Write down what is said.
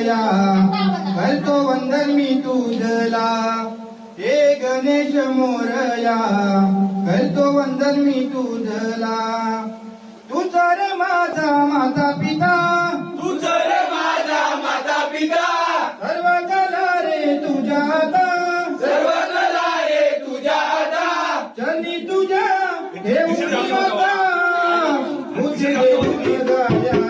मोरया करतो वंदन मी तुझला. हे गणेश मोरया. करतो वंदन मी तुझला. तुझा रे माझा माता पिता. तुझं रे माझा माता पिता. सर्व कला रे तुझ्या आता सर्व कला रे तुझ्या आता चरणी तुझ्या आता तुझे